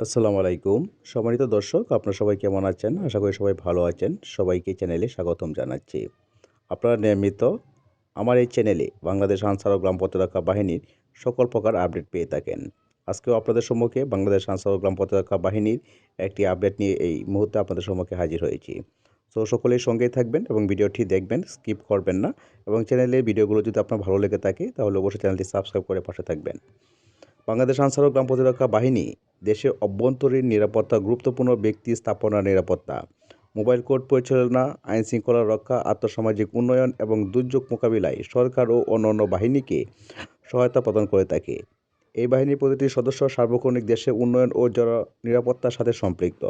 আসসালামু আলাইকুম। সম্মানিত দর্শক, আপনারা সবাই কেমন আছেন? আশা করি সবাই ভালো আছেন। সবাইকে চ্যানেলে স্বাগতম জানাচ্ছি। আপনারা নিয়মিত আমার এই চ্যানেলে বাংলাদেশ আনসার ও গ্রাম প্রতিরক্ষা বাহিনীর সকল প্রকার আপডেট পেয়ে থাকেন। আজকেও আপনাদের সম্মুখে বাংলাদেশ আনসার ও গ্রাম প্রতিরক্ষা বাহিনীর একটি আপডেট নিয়ে এই মুহূর্তে আপনাদের সম্মুখে হাজির হয়েছি। তো সকলেই সঙ্গেই থাকবেন এবং ভিডিওটি দেখবেন, স্কিপ করবেন না এবং চ্যানেলের ভিডিওগুলো যদি আপনার ভালো লেগে থাকে, তাহলে অবশ্যই চ্যানেলটি সাবস্ক্রাইব করে পাশে থাকবেন। বাংলাদেশ আনসার ও গ্রাম প্রতিরক্ষা বাহিনী দেশের অভ্যন্তরীণ নিরাপত্তা, গুরুত্বপূর্ণ ব্যক্তি স্থাপনা নিরাপত্তা, মোবাইল কোর্ট পরিচালনা, আইন শৃঙ্খলা রক্ষা আর্থসামাজিক উন্নয়ন এবং দুর্যোগ মোকাবিলায় সরকার ও অন্যান্য বাহিনীকে সহায়তা প্রদান করে থাকে। এই বাহিনীর প্রতিটি সদস্য সার্বক্ষণিক দেশের উন্নয়ন ও জন নিরাপত্তার সাথে সম্পৃক্ত।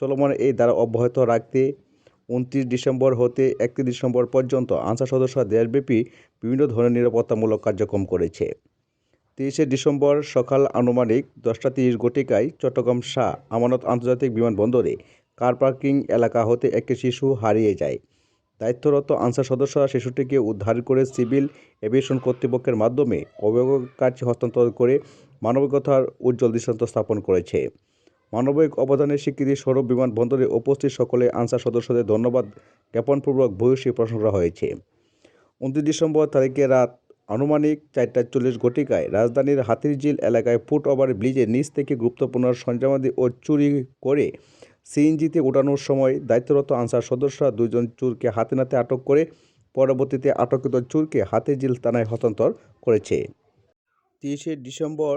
চলমান এই দ্বারা অব্যাহত রাখতে উনত্রিশ ডিসেম্বর হতে একত্রিশ ডিসেম্বর পর্যন্ত আনসার সদস্যরা দেশব্যাপী বিভিন্ন ধরনের নিরাপত্তামূলক কার্যক্রম করেছে। তিরিশে ডিসেম্বর সকাল আনুমানিক দশটা তিরিশ ঘটিকায় চট্টগ্রাম শাহ আমানত আন্তর্জাতিক বিমানবন্দরে কার পার্কিং এলাকা হতে একটি শিশু হারিয়ে যায়। দায়িত্বরত আনসার সদস্যরা শিশুটিকে উদ্ধার করে সিভিল এভিয়েশন কর্তৃপক্ষের মাধ্যমে অভিভাবক কাছে হস্তান্তর করে মানবিকতার উজ্জ্বল দৃষ্টান্ত স্থাপন করেছে। মানবিক অবদানের স্বীকৃতি স্বরূপ বিমানবন্দরে উপস্থিত সকলে আনসার সদস্যদের ধন্যবাদ জ্ঞাপনপূর্বক ভূয়সী প্রশংসা হয়েছে উনত্রিশ ডিসেম্বর তারিখে রাত আনুমানিক চারটা চল্লিশ ঘটিকায় রাজধানীর হাতিরঝিল এলাকায় ফুট ওভার ব্রিজের নিচ থেকে গুরুত্বপূর্ণ সঞ্জামাদি ও চুরি করে সিএনজিতে ওঠানোর সময় দায়িত্বরত আনসার সদস্যরা দুজন চুরকে হাতে নাতে আটক করে পরবর্তীতে আটককৃত চুরকে হাতিরঝিল থানায় হস্তান্তর করেছে। তিরিশে ডিসেম্বর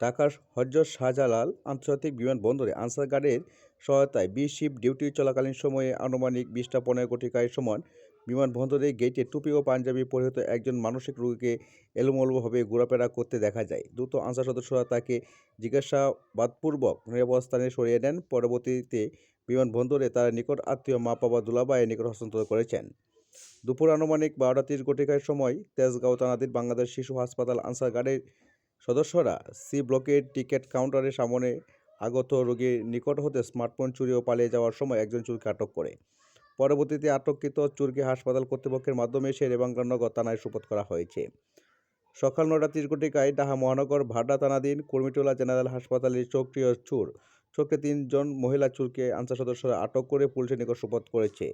ঢাকার হজরত শাহজালাল আন্তর্জাতিক বিমানবন্দরে আনসার গার্ডের সহায়তায় বি শিপ ডিউটি চলাকালীন সময়ে আনুমানিক বিশটা পনেরো কোটিকায় সমান বিমানবন্দরের গেটে টুপি ও পাঞ্জাবি পরিহিত একজন মানসিক রোগীকে এলোমেলোভাবে ঘোরাফেরা করতে দেখা যায়। দ্রুত আনসার সদস্যরা তাকে জিজ্ঞাসাবাদপূর্বক নিরাপদ স্থানে সরিয়ে নেন। পরবর্তীতে বিমানবন্দরে তার নিকট আত্মীয় মা বাবা দুলাবাইয়ের নিকট হস্তান্তর করেছেন। দুপুর আনুমানিক বারোটা তিরিশ ঘটিকার সময় তেজগাঁও থানাধীন বাংলাদেশ শিশু হাসপাতাল আনসার গার্ডের সদস্যরা সি ব্লকের টিকিট কাউন্টারের সামনে আগত রোগীর নিকট হতে স্মার্টফোন চুরি ও পালিয়ে যাওয়ার সময় একজন চুরকে আটক করে। পরবর্তীতে আটককৃত চুরকে হাসপাতাল কর্তৃপক্ষের মাধ্যমে সে রেবাঙ্গানগর থানায় সুপোত করা হয়েছে। সকাল নটা তিরিশ ঘটিকায় ডাহা মহানগর ভাডা থানাধীন কর্মীটোলা জেনারেল হাসপাতালের চক্রীয় চুর চোখে তিনজন মহিলা চুরকে আনসার সদস্যরা আটক করে পুলিশের নিকট সুপোত করেছে।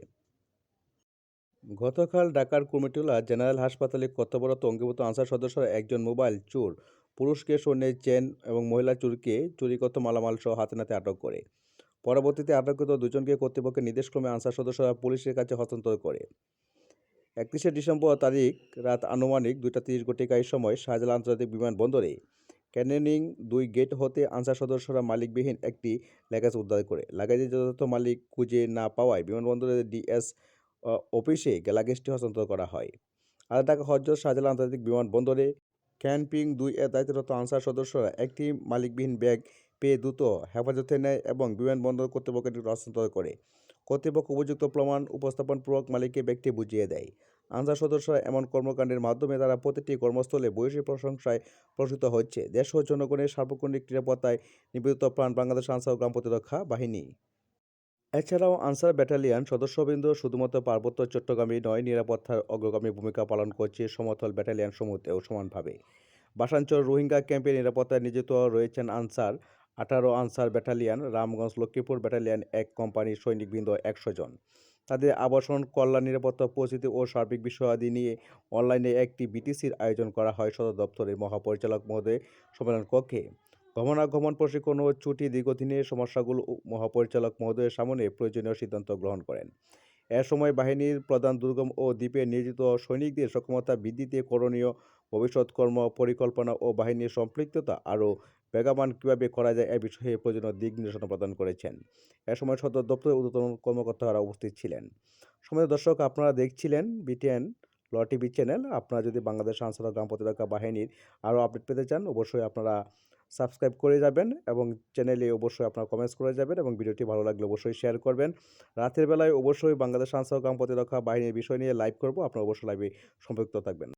গতকাল ঢাকার কুমিটোলা জেনারেল হাসপাতালে কর্তব্যরত অঙ্গীভূত আনসার সদস্যরা একজন মোবাইল চোর, পুরুষকে স্বর্ণের চেন এবং মহিলা চোরকে চুরিগত মালামাল সহ হাতে নাতে আটক করে। পরবর্তীতে আটককৃত দুজনকে কর্তৃপক্ষের নির্দেশক্রমে আনসার সদস্যরা পুলিশের কাছে হস্তান্তর করে। একত্রিশে ডিসেম্বর তারিখ রাত আনুমানিক দুইটা তিরিশ ঘটিকায় সময় শাহজালাল আন্তর্জাতিক বিমানবন্দরে ক্যানেনিং দুই গেট হতে আনসার সদস্যরা মালিকবিহীন একটি ল্যাগেজ উদ্ধার করে। লাগেজের যথাযথ মালিক খুঁজে না পাওয়ায় বিমানবন্দরের ডিএস অফিসে লাগেজটি হস্তান্তর করা হয়। আর ঢাকা হজরত শাহজালাল আন্তর্জাতিক বিমানবন্দরে ক্যাম্পিং দুই এর দায়িত্বরত আনসার সদস্যরা একটি মালিকবিহীন ব্যাগ পেয়ে দ্রুত হেফাজতে নেয় এবং বিমানবন্দর কর্তৃপক্ষের নিকট হস্তান্তর করে। কর্তৃপক্ষ উপযুক্ত প্রমাণ উপস্থাপনপূর্বক মালিককে ব্যক্তি বুঝিয়ে দেয়। আনসার সদস্যরা এমন কর্মকাণ্ডের মাধ্যমে তারা প্রতিটি কর্মস্থলে বৈশ্বিক প্রশংসায় প্রসূত হচ্ছে। দেশ ও জনগণের সার্বক্ষণিক নিরাপত্তায় নিবেদিত প্রাণ বাংলাদেশ আনসার গ্রাম প্রতিরক্ষা বাহিনী। এছাড়াও আনসার ব্যাটালিয়ন সদস্যবৃন্দ শুধুমাত্র পার্বত্য চট্টগ্রামে নয়, নিরাপত্তার অগ্রগামী ভূমিকা পালন করছে সমতল ব্যাটালিয়ন সমূহতেও সমানভাবে। বাসাঞ্চল রোহিঙ্গা ক্যাম্পে নিরাপত্তায় নিয়োজিত রয়েছেন আনসার আঠারো আনসার ব্যাটালিয়ান, রামগঞ্জ লক্ষ্মীপুর ব্যাটালিয়ান, এক কোম্পানির সৈনিকবৃন্দ একশো জন। তাদের আবাসন, কল্যাণ, নিরাপত্তা পরিস্থিতি ও সার্বিক বিষয়াদি নিয়ে অনলাইনে একটি বিটিসির আয়োজন করা হয় সদর দপ্তরের মহাপরিচালক মহোদয় সম্মেলন কক্ষে। গমনাগমন, প্রশিক্ষণ ও ছুটি দীর্ঘদিনের সমস্যাগুলো মহাপরিচালক মহোদয়ের সামনে প্রয়োজনীয় সিদ্ধান্ত গ্রহণ করেন। এ সময় বাহিনীর প্রধান দুর্গম ও দ্বীপে নিয়োজিত সৈনিকদের সক্ষমতা বৃদ্ধিতে করণীয় ভবিষ্যৎ কর্ম পরিকল্পনা ও বাহিনীর সম্পৃক্ততা আরও বেগাবান কীভাবে করা যায় এ বিষয়ে প্রয়োজনীয় দিক নির্দেশনা প্রদান করেছেন। এ সময় সদর দপ্তরের ঊর্ধ্বতন কর্মকর্তারা উপস্থিত ছিলেন। সময় দর্শক, আপনারা দেখছিলেন বিটিএন ল টিভি চ্যানেল। আপনারা যদি বাংলাদেশ আনসার গ্রাম প্রতিরক্ষা বাহিনীর আরও আপডেট পেতে চান, অবশ্যই আপনারা সাবস্ক্রাইব করে যাবেন এবং চ্যানেলে অবশ্যই আপনারা কমেন্টস করে যাবেন এবং ভিডিওটি ভালো লাগলে অবশ্যই শেয়ার করবেন। রাতের বেলায় অবশ্যই বাংলাদেশ আনসার গ্রাম প্রতিরক্ষা বাহিনীর বিষয় নিয়ে লাইভ করব। আপনারা অবশ্যই লাইভে সম্পৃক্ত থাকবেন।